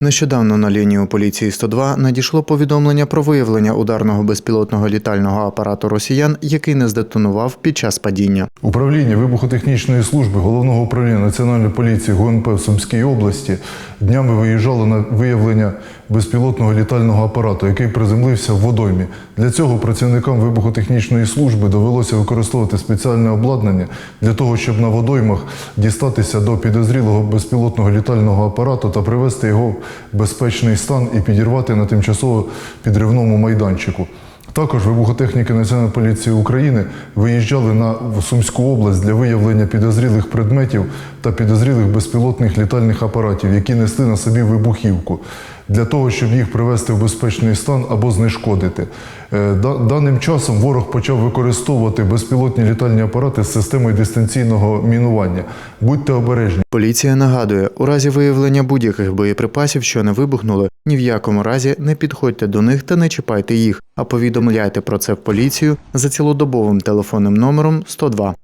Нещодавно на лінію поліції 102 надійшло повідомлення про виявлення ударного безпілотного літального апарату росіян, який не здетонував під час падіння. Управління вибухотехнічної служби головного управління Національної поліції ГУНП в Сумській області днями виїжджало на виявлення безпілотного літального апарату, який приземлився в водоймі. Для цього працівникам вибухотехнічної служби довелося використовувати спеціальне обладнання для того, щоб на водоймах дістатися до підозрілого безпілотного літального апарату та привести його безпечний стан і підірвати на тимчасово підривному майданчику. Також вибухотехніки Національної поліції України виїжджали на Сумську область для виявлення підозрілих предметів та підозрілих безпілотних літальних апаратів, які несли на собі вибухівку, для того, щоб їх привести в безпечний стан або знешкодити. Е, Даним часом ворог почав використовувати безпілотні літальні апарати з системою дистанційного мінування. Будьте обережні. Поліція нагадує, у разі виявлення будь-яких боєприпасів, що не вибухнули, ні в якому разі не підходьте до них та не чіпайте їх, а повідомляйте про це в поліцію за цілодобовим телефонним номером 102.